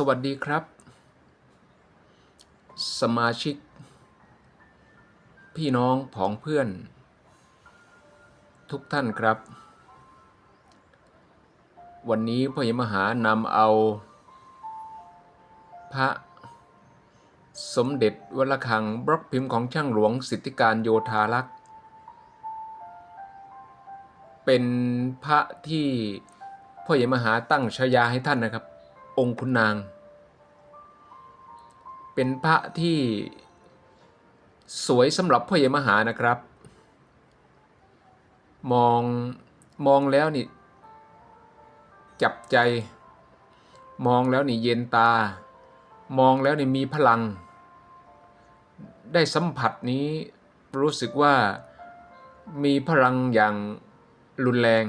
สวัสดีครับ สมาชิก พี่น้องผองเพื่อน ทุกท่านครับ วันนี้พ่อใหญ่มหานำเอา พระสมเด็จวัดระฆังบล็อกพิมพ์ของช่างหลวงสิทธิการโยธารักษ์ เป็นพระที่พ่อใหญ่มหาตั้งฉายาให้ท่านนะครับ องค์คุณนาง เป็นพระที่สวยสำหรับพ่อใหญ่มหานะครับ มองมองแล้วนี่ จับใจ มองแล้วนี่เย็นตา มองแล้วนี่มีพลัง ได้สัมผัสนี้รู้สึกว่ามีพลังอย่างรุนแรง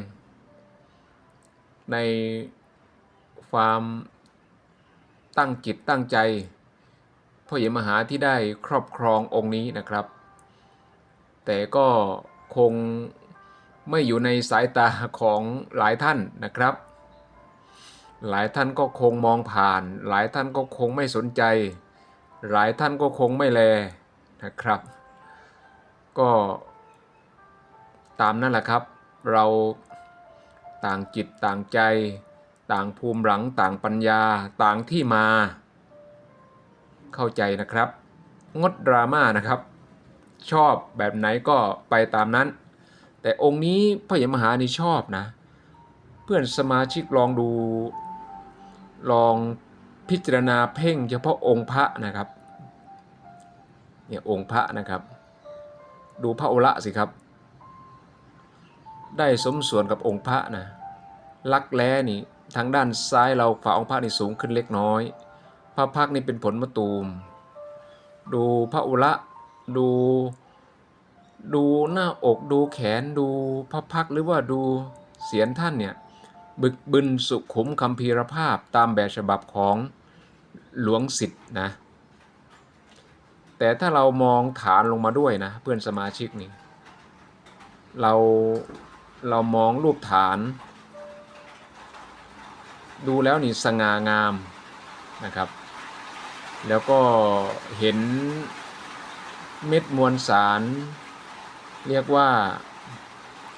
ในความ ตั้งจิตตั้งใจพ่อใหญ่มหาที่ได้ครอบครององค์นี้นะครับ แต่ก็คงไม่อยู่ในสายตาของหลายท่านนะครับ หลายท่านก็คงมองผ่าน หลายท่านก็คงไม่สนใจ หลายท่านก็คงไม่แลนะครับ ก็ตามนั่นแหละครับ เราต่างจิตต่างใจ ต่างภูมิหลังต่างปัญญาต่างที่มา เข้าใจนะครับ งดดราม่านะครับ ชอบแบบไหนก็ไปตามนั้น แต่องค์นี้พระยมหานี่ชอบนะ เพื่อนสมาชิกลองดู ลองพิจารณาเพ่งเฉพาะองค์พระนะครับเนี่ยองค์พระนะครับ ดูพระโอละสิครับ ได้สมส่วนกับองค์พระนะลักแร้นี่ ทางด้านซ้ายเราฝาองค์พระนี่สูงขึ้นเล็กน้อย พระพักนี่เป็นผลมะตูม ดูพระอุระดู ดูหน้าอกดูแขนดูพระพักหรือว่าดูเสียนท่านเนี่ยบึกบึนสุขุมคำพีรภาพตามแบบฉบับของหลวงสิทธิ์นะ แต่ถ้าเรามองฐานลงมาด้วยนะเพื่อนสมาชิกนี่ เราเรามองรูปฐาน ดูแล้วนี่สง่างามนะครับ แล้วก็เห็นเม็ดมวลสาร เรียกว่า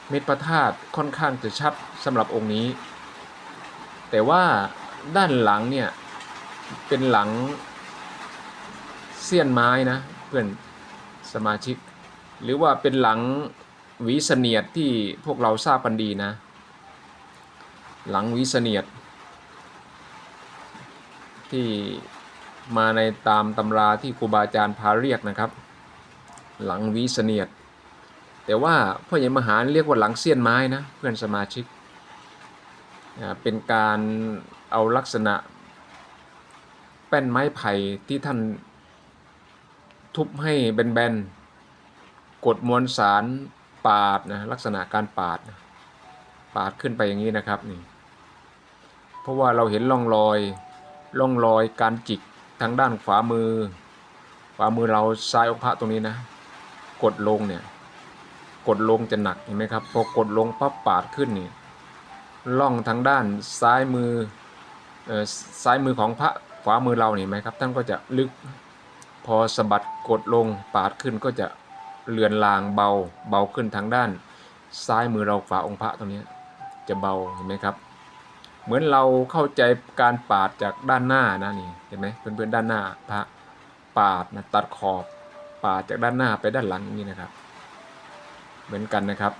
เม็ดพระธาตุค่อนข้างจะชัดสำหรับองค์นี้ แต่ว่าด้านหลังเนี่ยเป็นหลังเสี้ยนไม้นะเพื่อนสมาชิก หรือว่าเป็นหลังหวีเสนียดที่พวกเราทราบกันดีนะ หลังหวีเสนียด ที่มาในตามตำราที่ครูบาอาจารย์พาเรียกนะครับ หลังวีเสนียด แต่ว่าพ่อใหญ่มหาเรียกว่าหลังเสี้ยนไม้นะเพื่อนสมาชิก เป็นการเอาลักษณะแป้นไม้ไผ่ที่ท่านทุบให้แบนๆ กดมวลสารปาดนะลักษณะการปาด ปาดขึ้นไปอย่างนี้นะครับนี่เพราะว่าเราเห็นร่องรอย ร่องรอยการจิกทางด้านขวามือ ขวามือเราซ้ายองค์พระตรงนี้นะ กดลงเนี่ย กดลงจะหนักเห็นไหมครับ พอกดลงปั๊บปาดขึ้นนี่ร่องทางด้านซ้ายมือเอ่อซ้ายมือของพระขวามือเราเห็นไหมครับท่านก็จะลึก พอสะบัดกดลงปาดขึ้นก็จะเลือนลางเบาเบาขึ้นทางด้าน ซ้ายมือเราฝาองค์พระตรงนี้จะเบาเห็นไหมครับ เหมือนเราเข้าใจการปาดจากด้านหน้านะนี่เห็นไหมเพื่อนๆด้านหน้าพระปาดนะตัดขอบปาดจากด้านหน้าไปด้านหลังอย่างนี้นะครับ เหมือนกันนะครับ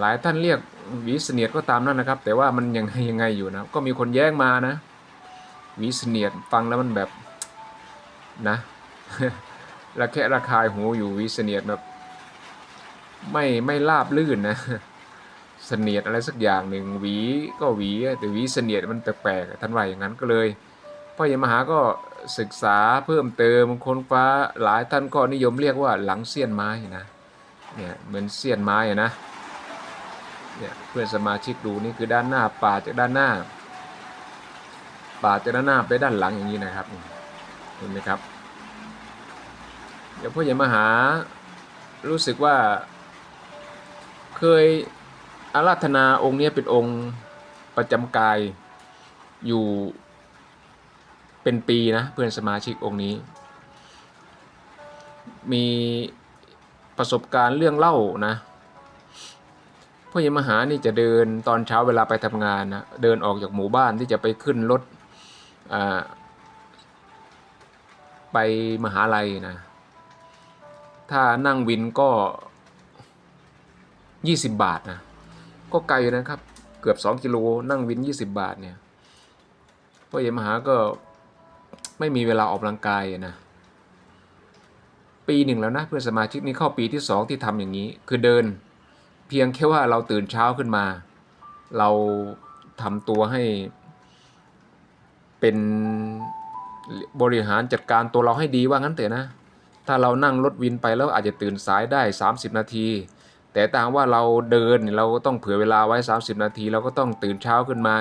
หลายท่านเรียกหวีเสนียดก็ตามนั่นนะครับ แต่ว่ามันยังไงยังไงอยู่นะก็มีคนแย้งมานะหวีเสนียดฟังแล้วมันแบบนะระแคะระคายหูอยู่หวีเสนียดแบบไม่ไม่ราบลื่นนะ เสนียดอะไรสักอย่างหนึ่งหวีก็หวีแต่หวีเสนียดมันแปลกๆท่านว่าอย่างนั้นก็เลยพ่อใหญ่มหาก็ศึกษาเพิ่มเติมคนฟ้าหลายท่านก็นิยมเรียกว่าหลังเสี้ยนไม้นะเนี่ยเหมือนเสี้ยนไม้นะเนี่ยเพื่อนสมาชิกดูนี่คือด้านหน้าป่าจากด้านหน้าป่าจากด้านหน้าไปด้านหลังอย่างนี้นะครับเห็นไหมครับเดี๋ยวพ่อใหญ่มหารู้สึกว่าเคย อาราธนาองค์นี้เป็นองค์ประจำกายอยู่เป็นปีนะเพื่อนสมาชิกองค์นี้ มีประสบการณ์เรื่องเล่านะพ่อใหญ่มหานี่จะเดินตอนเช้าเวลาไปทำงานนะเดินออกจากหมู่บ้านที่จะไปขึ้นรถไปมหาลัยนะถ้านั่งวินก็ 20 บาทนะ ก็ไกลนะครับ เกือบ 2 กิโลนั่งวิน 20 บาทเนี่ยพ่อใหญ่มหาก็ไม่มีเวลาออกกำลังกายนะปีหนึ่งแล้วนะเพื่อนสมาชิกนี่เข้าปีที่สองที่ทำอย่างนี้ คือเดินเพียงแค่ว่าเราตื่นเช้าขึ้นมา เราทำตัวให้เป็นบริหารจัดการตัวเราให้ดีว่างั้นเถอะนะ ถ้าเรานั่งรถวินไปแล้วอาจจะตื่นสายได้ 30 นาที แต่ตางว่าเราเดินเราก็ต้องเผื่อเวลาไว้ 30 นาที เราก็ต้องตื่นเช้าขึ้นมา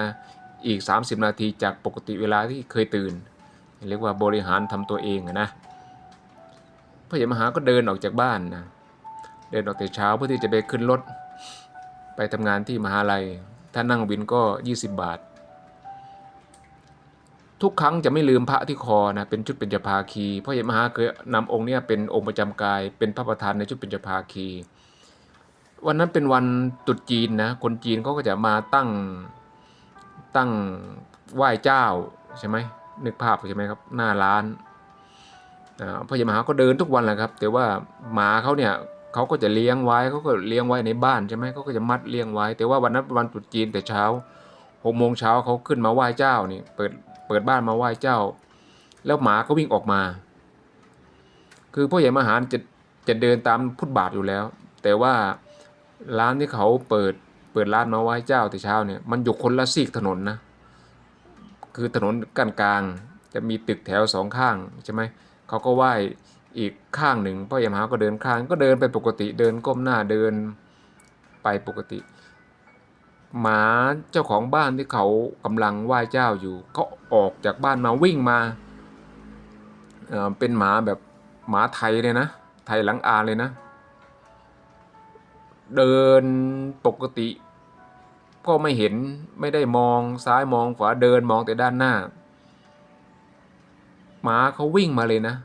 อีก 30 นาทีจากปกติเวลาที่เคยตื่น เรียกว่าบริหารทำตัวเองนะพระยมหาก็เดินออกจากบ้านนะเดินออกแต่เช้าเพื่อที่จะไปขึ้นรถไปทำงานที่มหาลัย ถ้านั่งวินก็ 20 บาท ทุกครั้งจะไม่ลืมพระที่คอนะเป็นชุดเป็นจภาคีพ่อใหญ่มหาเคยนำองค์เนี้ยเป็นองค์ประจำกาย เป็นพระประธานในชุดเป็นจภาคี วันนั้นเป็นวันตรุษจีนนะ คนจีนเขาก็จะมาตั้งตั้งไหว้เจ้าใช่ไหมนึกภาพใช่ไหมครับ หน้าร้านพ่อใหญ่มหาก็เดินทุกวันแหละครับ แต่ว่าหมาเขาเนี่ยเขาก็จะเลี้ยงไว้เขาก็เลี้ยงไว้ในบ้านใช่ไหมเขาก็จะมัดเลี้ยงไว้ แต่ว่าวันนั้นเป็นวันตรุษจีนแต่เช้าหกโมงเช้าเขาขึ้นมาไหว้เจ้านี่เปิดเปิดบ้านมาไหว้เจ้า แล้วหมาก็วิ่งออกมา คือพ่อใหญ่มหาจะจะเดินตามพุทธบาทอยู่แล้ว แต่ว่า ร้านที่เขาเปิดเปิดร้านมาไหว้เจ้าแต่เช้าเนี่ยมันอยู่คนละซีกถนนนะคือถนนกันกลางจะมีตึกแถวสองข้างใช่ไหมเขาก็ไหว้อีกข้างหนึ่งพ่อใหญ่มหาก็เดินข้างก็เดินไปปกติเดินก้มหน้าเดินไปปกติ หมาเจ้าของบ้านที่เขากำลังไหว้เจ้าอยู่เขาออกจากบ้านมาวิ่งมาเออเป็นหมาแบบหมาไทยเลยนะ ไทยหลังอาเลยนะ เดินปกติ ก็ไม่เห็นไม่ได้มองซ้ายมองขวาเดินมองแต่ด้านหน้าหมาเขาวิ่งมาเลยนะ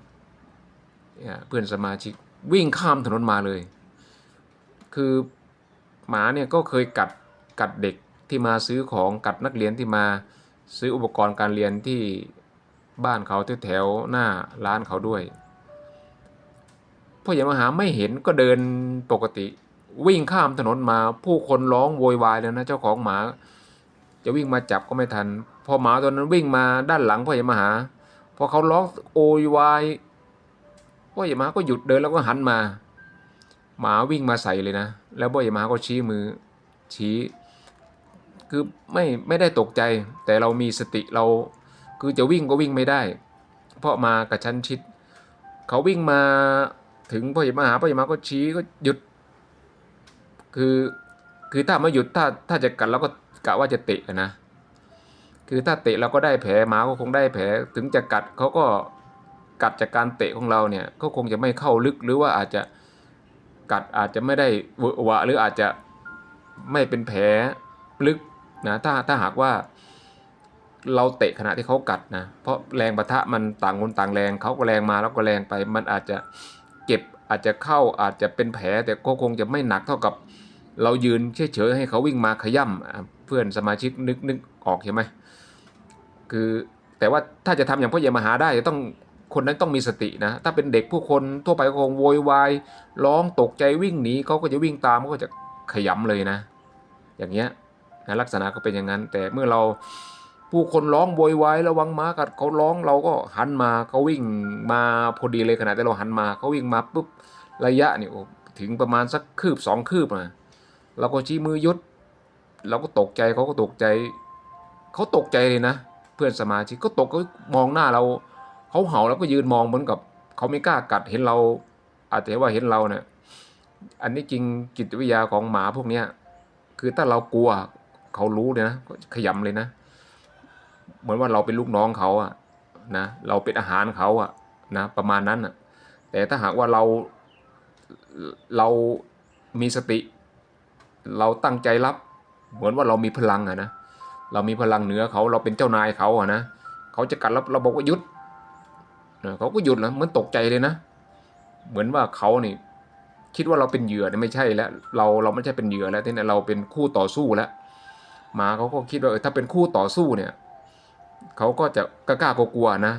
เพื่อนสมาชิกวิ่งข้ามถนนมาเลย คือหมาเนี่ยก็เคยกัดกัดเด็กที่มาซื้อของกัดนักเรียนที่มาซื้ออุปกรณ์การเรียนที่บ้านเขาแถวหน้าร้านเขาด้วยพ่อใหญ่มหาไม่เห็นก็เดินปกติ วิ่งข้ามถนนมา ผู้คนร้องโวยวายแล้วนะเจ้าของหมา จะวิ่งมาจับก็ไม่ทัน พอหมาตัวนั้นวิ่งมาด้านหลังพ่อใหญ่มหา พอเขาร้องโวยวายพ่อใหญ่มหาก็หยุดเดินแล้วก็หันมา หมาวิ่งมาใส่เลยนะ แล้วพ่อใหญ่มหาก็ชี้มือชี้ คือไม่ไม่ได้ตกใจ แต่เรามีสติเรา คือจะวิ่งก็วิ่งไม่ได้ เพราะมากระชั้นชิด เขาวิ่งมาถึงพ่อใหญ่มหาพ่อใหญ่มหาก็ชี้ก็หยุด คือคือถ้าไม่หยุดถ้าถ้าจะกัดเราก็กะว่าจะเตะนะ คือถ้าเตะเราก็ได้แผลหมาก็คงได้แผลถึงจะกัดเขาก็กัดจากการเตะของเราเนี่ยก็คงจะไม่เข้าลึกหรือว่าอาจจะกัดอาจจะไม่ได้เวอะหวะหรืออาจจะไม่เป็นแผลลึกนะถ้าถ้าหากว่าเราเตะขณะที่เขากัดนะ เพราะแรงปะทะมันต่างคนต่างแรงเขาก็แรงมาแล้วก็แรงไป มันอาจจะเจ็บ อาจจะเข้าอาจจะเป็นแผลแต่ก็คงจะไม่หนักเท่ากับ เรายืนเฉยๆให้เขาวิ่งมาขย่ำเพื่อนสมาชิกนึกนึกออกใช่ไหมคือแต่ว่าถ้าจะทำอย่างพ่อใหญ่มหาได้จะต้องคนนั้นต้องมีสตินะ ถ้าเป็นเด็กผู้คนทั่วไปก็คงโวยวายร้องตกใจวิ่งหนีเขาก็จะวิ่งตามเขาก็จะขยำเลยนะ อย่างเงี้ยนะลักษณะก็เป็นอย่างนั้น แต่เมื่อเรา ผู้คนร้องโวยวายระวังหมากัดเขาร้องเราก็หันมาเขาวิ่งมาพอดีเลยขณะที่เราหันมาเขาวิ่งมาปุ๊บระยะนี่ถึงประมาณสักคืบสองคืบนะเราก็ชี้มือยุดเราก็ตกใจเขาก็ตกใจเขาตกใจเลยนะ เพื่อนสมาชิกก็ตกก็มองหน้าเราเขาเห่าแล้วก็ยืนมองเหมือนกับเขาไม่กล้ากัดเห็นเรา อาจจะว่าเห็นเราเนี่ยอันนี้จริงจิตวิทยาของหมาพวกเนี้ยคือถ้าเรากลัวเขารู้เลยนะขยำเลยนะ เหมือนว่าเราเป็นลูกน้องเขาอะนะเราเป็นอาหารเขาอะนะประมาณนั้นอะแต่ถ้าหากว่าเราเรามีสติ เราตั้งใจรับ เหมือนว่าเรามีพลังอะนะเรามีพลังเหนือเขาเราเป็นเจ้านายเขาอะนะเขาจะกัดเราเราบอกว่าหยุดเขาก็หยุดแล้วเหมือนตกใจเลยนะ เหมือนว่าเขานี่คิดว่าเราเป็นเหยื่อเนี่ยไม่ใช่แล้ว เราเราไม่ใช่เป็นเหยื่อแล้วที่นี่เราเป็นคู่ต่อสู้แล้วหมาเขาก็คิดว่าเออถ้าเป็นคู่ต่อสู้เนี่ย เขาก็จะกล้ากลัวนะ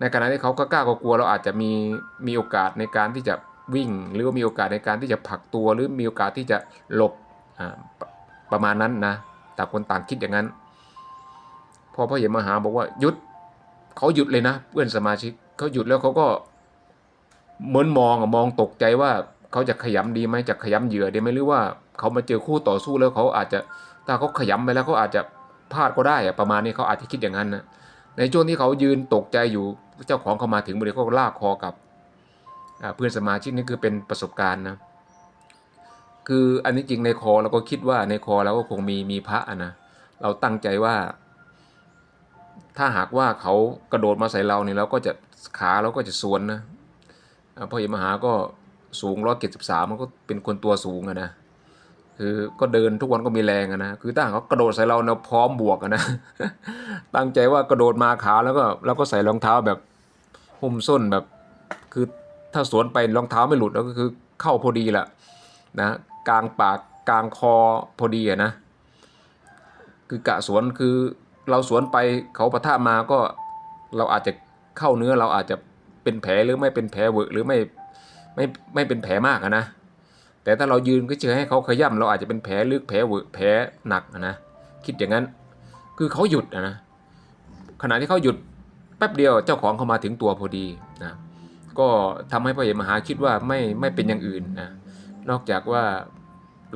ในขณะที่เขากล้ากลัวเราอาจจะมีมีโอกาสในการที่จะวิ่ง หรือว่ามีโอกาสในการที่จะผลักตัวหรือมีโอกาสที่จะหลบประมาณนั้นนะต่างคนต่างคิดอย่างนั้น พอพ่อใหญ่มาหาบอกว่าหยุดเขาหยุดเลยนะ เพื่อนสมาชิกเขาหยุดแล้วเขาก็เหมือนมองมองตกใจว่าเขาจะขยำดีไหมจะขยำเหยื่อดีไหมหรือว่าเขามาเจอคู่ต่อสู้แล้วเขาอาจจะถ้าเขาขยำไปแล้วเขาอาจจะ พลาดก็ได้อะประมาณนี้เขาอาจจะคิดอย่างนั้นนะในช่วงที่เขายืนตกใจอยู่เจ้าของเขามาถึงบริเขาก็ลากคอกับเพื่อนสมาชิกนี่คือเป็นประสบการณ์นะคืออันนี้จริงในคอเราก็คิดว่าในคอเราก็คงมีมีพระนะเราตั้งใจว่า ถ้าหากว่าเขากระโดดมาใส่เราเนี่ยเราก็จะขาเราก็จะสวนนะพ่อใหญ่มหาก็สูงร้อยเจ็ดสิบสามมันก็เป็นคนตัวสูงอะนะ คือก็เดินทุกวันก็มีแรงอะนะคือถ้าเขากระโดดใส่เราเนี่ยพร้อมบวกอะนะตั้งใจว่ากระโดดมาขาแล้วก็แล้วก็ใส่รองเท้าแบบหุ้มส้นแบบ คือถ้าสวนไปรองเท้าไม่หลุดแล้วก็คือเข้าพอดีแหละนะกลางปากกลางคอพอดีอะนะ คือกะสวนคือเราสวนไปเขาปะทะมาก็เราอาจจะเข้าเนื้อเราอาจจะเป็นแผลหรือไม่เป็นแผลเวอะหรือไม่ไม่ไม่เป็นแผลมากอะนะ แต่ถ้าเรายืนก็เฉยให้เขาขย่ำเราอาจจะเป็นแผลลึกแผลเวอะแผลหนักนะคิดอย่างนั้น คือเขาหยุดนะขณะที่เขาหยุดแป๊บเดียวเจ้าของเขามาถึงตัวพอดีนะก็ทำให้พ่อเอกมหาคิดว่าไม่ไม่เป็นอย่างอื่นนะนอกจากว่า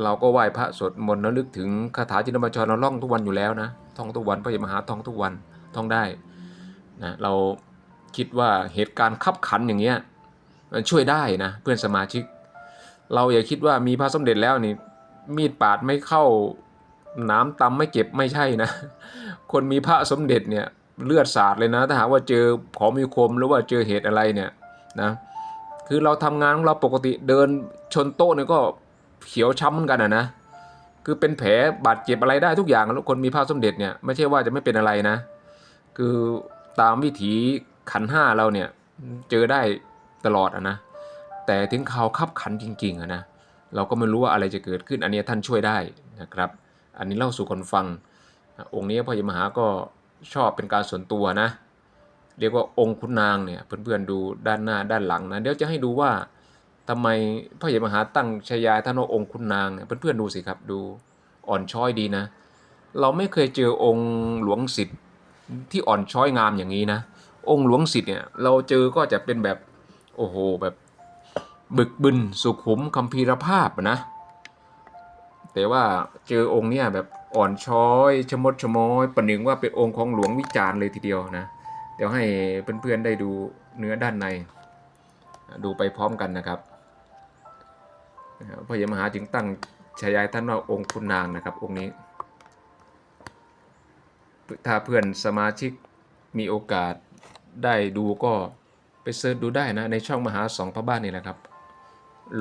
เราก็ไหว้พระสวดมนต์แล้วลึกถึงคาถาจินตบัญชรเราล่องทุกวันอยู่แล้วนะท่องทุกวันพระเยมหาท่องทุกวันท่องได้นะเราคิดว่าเหตุการณ์ขับขันอย่างเงี้ยมันช่วยได้นะเพื่อนสมาชิก เราอย่าคิดว่ามีพระสมเด็จแล้วนี่ มีดปาดไม่เข้าน้ำตำไม่เจ็บไม่ใช่นะ คนมีพระสมเด็จเนี่ยเลือดสาดเลยนะถ้าหากว่าเจอของมีคมหรือว่าเจอเหตุอะไรเนี่ยนะคือเราทำงานของเราปกติเดินชนโต๊ะเนี่ยก็เขียวช้ำเหมือนกันอะนะคือเป็นแผลบาดเจ็บอะไรได้ทุกอย่างแล้วคนมีพระสมเด็จเนี่ยไม่ใช่ว่าจะไม่เป็นอะไรนะ คือตามวิถีขันห้าเราเนี่ยเจอได้ตลอดอะนะ แต่ถึงข่าวขับขันจริงๆอะนะเราก็ไม่รู้ว่าอะไรจะเกิดขึ้น อันนี้ท่านช่วยได้นะครับ อันนี้เล่าสู่คนฟัง องค์นี้พ่อใหญ่มหาก็ชอบเป็นการส่วนตัวนะ เรียกว่าองค์คุณนางเนี่ยเพื่อนๆดูด้านหน้าด้านหลังนะเดี๋ยวจะให้ดูว่าทำไมพ่อใหญ่มหาตั้งชายาท่านว่าองค์คุณนางเนี่ยเพื่อนๆดูสิครับดูอ่อนช้อยดีนะ เราไม่เคยเจอองค์หลวงสิทธิ์ที่อ่อนช้อยงามอย่างนี้นะ องค์หลวงสิทธิ์เนี่ยเราเจอก็จะเป็นแบบโอ้โหแบบ บึกบึนสุขุมคัมภีรภาพนะ แต่ว่าเจอองค์เนี่ยแบบอ่อนช้อยชมดชมอยประหนึ่งว่าเป็นองค์ของหลวงวิจารณ์เลยทีเดียวนะ เดี๋ยวให้เพื่อนๆได้ดูเนื้อด้านใน ดูไปพร้อมกันนะครับนะครับพระยมหาจึงตั้งฉายาท่านว่าองค์คุณนางนะครับองค์นี้ ถ้าเพื่อนสมาชิกมีโอกาสได้ดูก็ไปเสิร์ชดูได้นะ ในช่องมหาสองพระบ้านนี่แหละครับ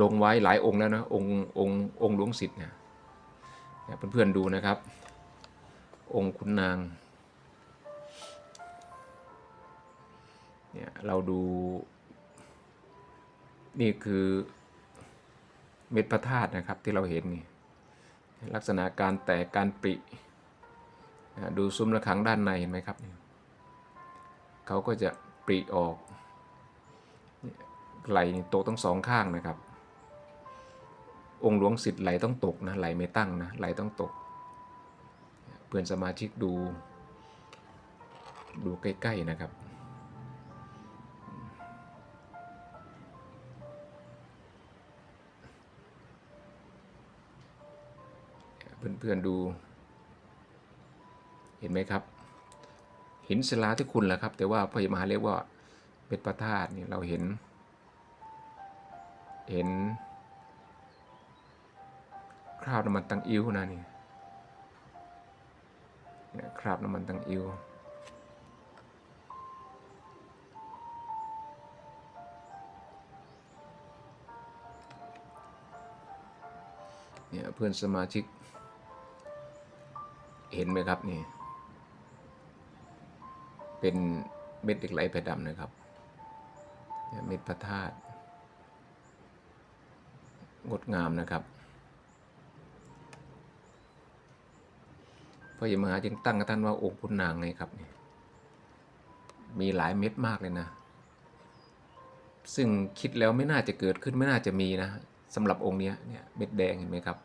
ลงไว้หลายองค์แล้วนะองค์องค์องค์หลวงสิทธิ์เนี่ยเนี่ยเพื่อนๆดูนะครับ องค์คุณนางเนี่ยเราดู นี่คือเม็ดพระธาตุนะครับที่เราเห็นนี่ลักษณะการแตกการปริดูซุ้มระฆังด้านในเห็นไหมครับเขาก็จะปริออกไหลนี่ตกทั้งสองข้างนะครับ องค์หลวงสิทธิ์ไหลต้องตกนะไหลไม่ตั้งนะไหลต้องตก เพื่อนสมาชิกดู ดูใกล้ ๆ นะครับ เพื่อนๆดู เห็นไหมครับ หินศิลาที่คุณแหละครับ แต่ว่าพระยมหาเรียกว่าเป็นพระธาตุนี่เราเห็น เห็น คราบน้ำมันตังอิ้วนะนี่เนี่ยคราบน้ำมันตังอิ้วเนี่ยเพื่อนสมาชิก เห็นไหมครับนี่ เป็นเม็ดเหล็กไหลแผ่ดำนะครับเนี่ยเม็ดพระธาตุงดงามนะครับ พระยมหาจึงตั้งกับท่านว่าองค์พุทนางไงครับเนี่ยมีหลายเม็ดมากเลยนะ ซึ่งคิดแล้วไม่น่าจะเกิดขึ้นไม่น่าจะมีนะสำหรับองค์เนี้ยเนี่ยเม็ดแดงเห็นไหมครับ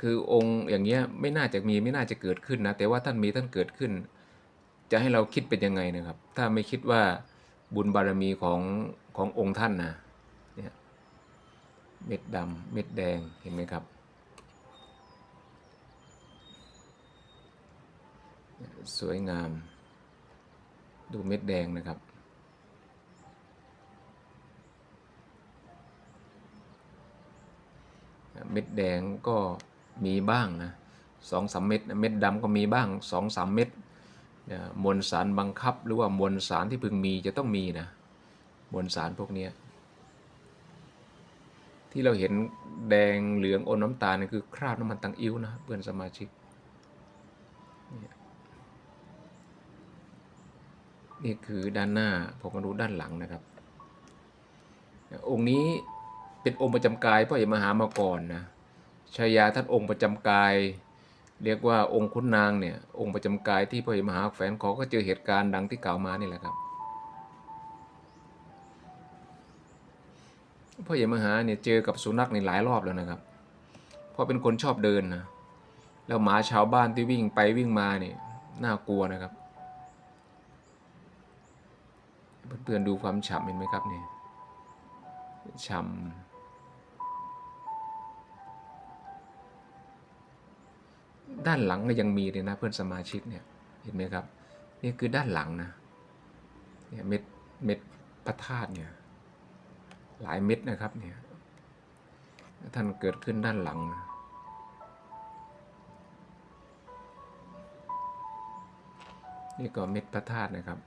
คือองค์อย่างเงี้ยไม่น่าจะมีไม่น่าจะเกิดขึ้นนะ แต่ว่าท่านมีท่านเกิดขึ้น จะให้เราคิดเป็นยังไงนะครับ ถ้าไม่คิดว่าบุญบารมีของขององค์ท่านนะเนี่ยเม็ดดำเม็ดแดงเห็นไหมครับ สวยงาม ดูเม็ดแดงนะครับ เม็ดแดงก็มีบ้างนะสองสามเม็ดเม็ดดำก็มีบ้างสองสามเม็ดมวลสารบังคับหรือว่ามวลสารที่พึงมีจะต้องมีนะมวลสารพวกนี้ที่เราเห็นแดงเหลืองอมน้ำตาลนี่คือคราบน้ำมันตังอิ้วนะเพื่อนสมาชิกเนี่ย นี่คือด้านหน้าผมมาดูด้านหลังนะครับ องค์นี้เป็นองค์ประจำกายพ่อใหญ่มหามาก่อนนะชายาท่านองค์ประจำกาย เรียกว่าองค์คุณนางเนี่ยองค์ประจำกายที่พ่อใหญ่มหาแฝนขอก็เจอเหตุการณ์ดังที่กล่าวมานี่แหละครับพ่อใหญ่มหาเนี่ยเจอกับสุนัขในหลายรอบแล้วนะครับ เพราะเป็นคนชอบเดินนะแล้วหมาชาวบ้านที่วิ่งไปวิ่งมาเนี่ยน่ากลัวนะครับ เพื่อนๆดูความฉ่ำเห็นไหมครับเนี่ยฉ่ำด้านหลังก็ยังมีเลยนะเพื่อนสมาชิกเนี่ยเห็นไหมครับนี่คือด้านหลังนะเนี่ยเม็ดเม็ดพระธาตุเนี่ยหลายเม็ดนะครับเนี่ยท่านเกิดขึ้นด้านหลังนะนี่ก็เม็ดพระธาตุนะครับ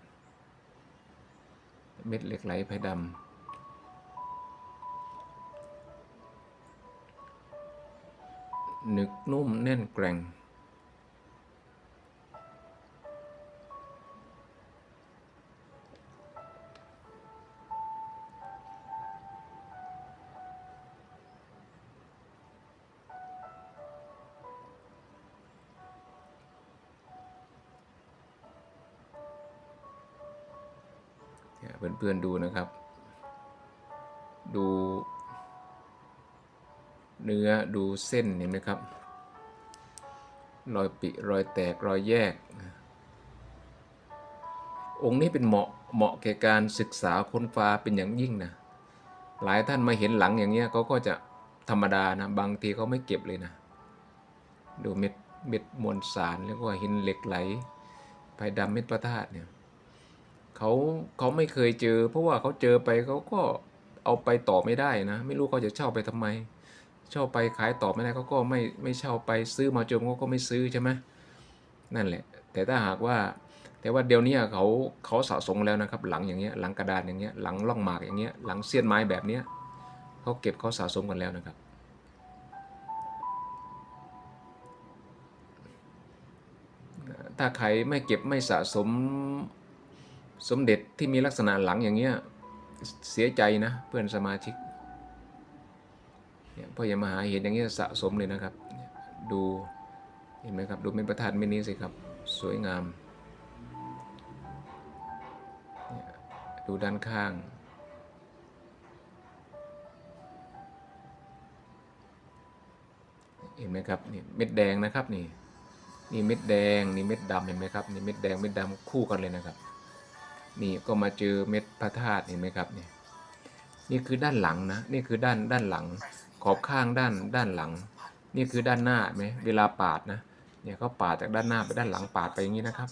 เม็ดเหล็กไหลไผ่ดำหนึกนุ่มแน่นแกร่ง พื่อนๆดูนะครับ ดู เนื้อดูเส้นเห็นไหมครับ รอยปิรอยแตกรอยแยก องค์นี้เป็นเหมาะเหมาะแก่การศึกษาค้นฟ้าเป็นอย่างยิ่งนะ หลายท่านมาเห็นหลังอย่างเงี้ยเขาก็จะธรรมดานะ บางทีเขาไม่เก็บเลยนะ ดูเม็ดเม็ดมวลสารแล้วก็หินเหล็กไหลไผ่ดำเม็ดพระธาตุเนี่ย เขาเขาไม่เคยเจอ เพราะว่าเขาเจอไปเขาก็เอาไปต่อไม่ได้นะ ไม่รู้เขาจะเช่าไปทำไม เช่าไปขายต่อไม่ได้เขาก็ไม่ไม่เช่าไปซื้อมาจมเขาก็ไม่ซื้อใช่ไหมนั่นแหละ แต่ถ้าหากว่า แต่ว่าเดี๋ยวนี้เขาเขาสะสมแล้วนะครับ หลังอย่างเงี้ยหลังกระดานอย่างเงี้ยหลังล่องหมากอย่างเงี้ยหลังเสี้ยนไม้แบบเนี้ยเขาเก็บเขาสะสมกันแล้วนะครับถ้าใครไม่เก็บไม่สะสม สมเด็จที่มีลักษณะหลังอย่างเงี้ยเสียใจนะเพื่อนสมาชิกเนี่ยพ่ออย่ามาหาเห็นอย่างเงี้ยสะสมเลยนะครับ ดูเห็นไหมครับดูเป็นประธานเม็ดนี้สิครับ สวยงาม ดูด้านข้างเห็นไหมครับนี่เม็ดแดงนะครับนี่นี่เม็ดแดงนี่เม็ดดำเห็นไหมครับนี่เม็ดแดงเม็ดดำคู่กันเลยนะครับ นี่ก็มาเจอเม็ดพระธาตุเห็นไหมครับนี่นี่คือด้านหลังนะนี่คือด้านด้านหลัง ขอบข้างด้านด้านหลัง นี่คือด้านหน้าไหมเวลาปาดนะเนี่ยเขาปาดจากด้านหน้าไปด้านหลังปาดไปอย่างนี้นะครับ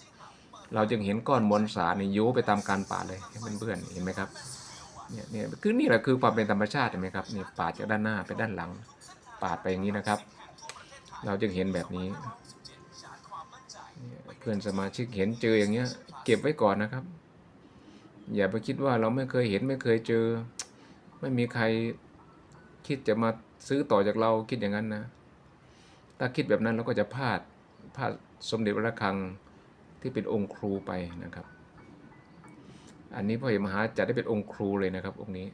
เราจึงเห็นก้อนมวลสารนี่ยุไปตามการปาดเลยให้เพื่อนๆเห็นไหมครับเนี่ยเนี่ยคือนี่แหละคือความเป็นธรรมชาติเห็นไหมครับนี่ปาดจากด้านหน้าไปด้านหลัง ปาดไปอย่างนี้นะครับ เราจึงเห็นแบบนี้ เพื่อนสมาชิกเห็นเจออย่างเงี้ย เก็บไว้ก่อนนะครับ อย่าไปคิดว่าเราไม่เคยเห็นไม่เคยเจอ ไม่มีใครคิดจะมาซื้อต่อจากเราคิดอย่างนั้นนะ ถ้าคิดแบบนั้นเราก็จะพลาดพลาดสมเด็จพระระฆังที่เป็นองค์ครูไปนะครับ อันนี้พ่อใหญ่มหาจะได้เป็นองค์ครูเลยนะครับองค์นี้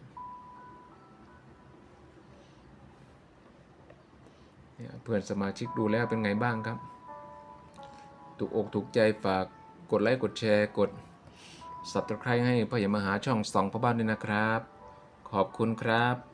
เนี่ยเพื่อนสมาชิกดูแล้วเป็นไงบ้างครับ ถูกอกถูกใจฝากกดไลค์กดแชร์กด subscribe ให้พ่อใหญ่มหาช่องสองพ่อบ้านด้วยนะครับ ขอบคุณครับ